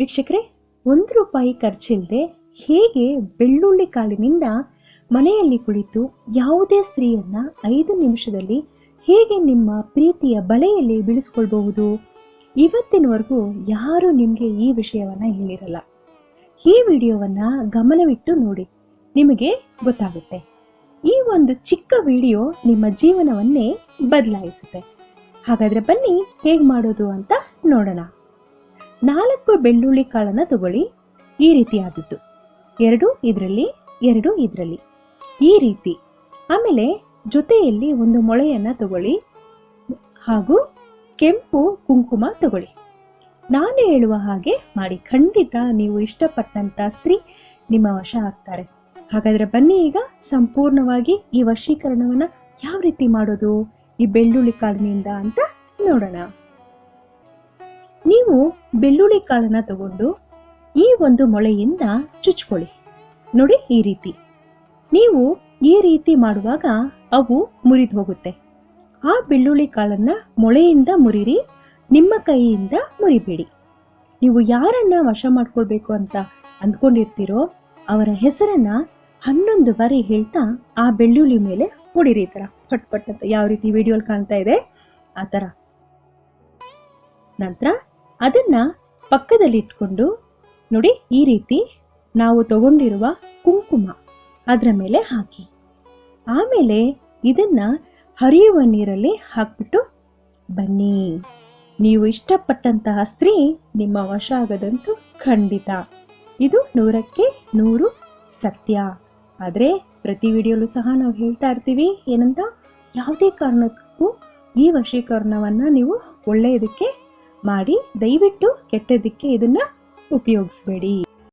ವೀಕ್ಷಕರೇ, ಒಂದು ರೂಪಾಯಿ ಖರ್ಚಿಲ್ಲದೆ ಹೇಗೆ ಬೆಳ್ಳುಳ್ಳಿ ಕಾಳಿನಿಂದ ಮನೆಯಲ್ಲಿ ಕುಳಿತು ಯಾವುದೇ ಸ್ತ್ರೀಯನ್ನ ಐದು ನಿಮಿಷದಲ್ಲಿ ಹೇಗೆ ನಿಮ್ಮ ಪ್ರೀತಿಯ ಬಲೆಯಲ್ಲಿ ಬೀಳಿಸ್ಕೊಳ್ಬಹುದು? ಇವತ್ತಿನವರೆಗೂ ಯಾರು ನಿಮಗೆ ಈ ವಿಷಯವನ್ನ ಹೇಳಿರಲ್ಲ. ಈ ವಿಡಿಯೋವನ್ನ ಗಮನವಿಟ್ಟು ನೋಡಿ, ನಿಮಗೆ ಗೊತ್ತಾಗುತ್ತೆ. ಈ ಒಂದು ಚಿಕ್ಕ ವಿಡಿಯೋ ನಿಮ್ಮ ಜೀವನವನ್ನೇ ಬದಲಾಯಿಸುತ್ತೆ. ಹಾಗಾದ್ರೆ ಬನ್ನಿ, ಹೇಗೆ ಮಾಡೋದು ಅಂತ ನೋಡೋಣ. ನಾಲ್ಕು ಬೆಳ್ಳುಳ್ಳಿ ಕಾಳನ್ನು ತಗೊಳ್ಳಿ. ಈ ರೀತಿಯಾದದ್ದು. ಎರಡು ಇದರಲ್ಲಿ ಎರಡು ಇದರಲ್ಲಿ. ಈ ರೀತಿ. ಆಮೇಲೆ ಜೊತೆಯಲ್ಲಿ ಒಂದು ಮೊಳೆಯನ್ನ ತಗೊಳ್ಳಿ. ಹಾಗೂ ಕೆಂಪು ಕುಂಕುಮ ತಗೊಳ್ಳಿ. ನಾನು ಹೇಳುವ ಹಾಗೆ ಮಾಡಿ. ಖಂಡಿತ ನೀವು ಇಷ್ಟಪಟ್ಟಂತ ಸ್ತ್ರೀ ನಿಮ್ಮ ವಶ ಆಗ್ತಾರೆ. ಹಾಗಾದ್ರೆ ಬನ್ನಿ ಈಗ ಸಂಪೂರ್ಣವಾಗಿ ಈ ವಶೀಕರಣವನ್ನ ಯಾವ ರೀತಿ ಮಾಡೋದು? ಈ ಬೆಳ್ಳುಳ್ಳಿ ಕಾಳಿನಿಂದ ಅಂತ ನೋಡೋಣ. ನೀವು ಬೆಳ್ಳುಳ್ಳಿ ಕಾಳನ್ನ ತಗೊಂಡು ಈ ಒಂದು ಮೊಳೆಯಿಂದ ಚುಚ್ಕೊಳ್ಳಿ. ನೋಡಿ ಈ ರೀತಿ. ನೀವು ಈ ರೀತಿ ಮಾಡುವಾಗ ಅವು ಮುರಿದು ಹೋಗುತ್ತೆ. ಆ ಬೆಳ್ಳುಳ್ಳಿ ಕಾಳನ್ನ ಮೊಳೆಯಿಂದ ಮುರಿರಿ, ನಿಮ್ಮ ಕೈಯಿಂದ ಮುರಿಬೇಡಿ. ನೀವು ಯಾರನ್ನ ವಶ ಮಾಡ್ಕೊಳ್ಬೇಕು ಅಂತ ಅಂದ್ಕೊಂಡಿರ್ತೀರೋ ಅವರ ಹೆಸರನ್ನ ಹನ್ನೊಂದು ಬಾರಿ ಹೇಳ್ತಾ ಆ ಬೆಳ್ಳುಳ್ಳಿ ಮೇಲೆ ಹೊಡಿರಿ ಈ ತರ ಪಟ್ ಪಟ್ ಅಂತ ಯಾವ ರೀತಿ ವಿಡಿಯೋಲ್ ಕಾಣ್ತಾ ಇದೆ, ಆ ತರ ನಂತರ ಅದನ್ನ ಪಕ್ಕದಲ್ಲಿ ಇಟ್ಕೊಂಡು ನೋಡಿ ಈ ರೀತಿ ನಾವು ತಗೊಂಡಿರುವ ಕುಂಕುಮ ಅದರ ಮೇಲೆ ಹಾಕಿ. ಆಮೇಲೆ ಇದನ್ನ ಹರಿಯುವ ನೀರಲ್ಲಿ ಹಾಕ್ಬಿಟ್ಟು ಬನ್ನಿ. ನೀವು ಇಷ್ಟಪಟ್ಟಂತಹ ಸ್ತ್ರೀ ನಿಮ್ಮ ವಶ ಆಗದಂತೂ ಖಂಡಿತ. ಇದು ನೂರಕ್ಕೆ ನೂರು ಸತ್ಯ. ಆದರೆ ಪ್ರತಿ ವಿಡಿಯೋಲು ಸಹ ನಾವು ಹೇಳ್ತಾ ಇರ್ತೀವಿ ಏನಂತ? ಯಾವುದೇ ಕಾರಣಕ್ಕೂ ಈ ವಶೀಕರಣವನ್ನ ನೀವು ಒಳ್ಳೆಯದಕ್ಕೆ ಮಾಡಿ ದಯವಿಟ್ಟು ಕೆಟ್ಟದಕ್ಕೆ ಇದನ್ನ ಉಪಯೋಗಿಸ್ಬೇಡಿ.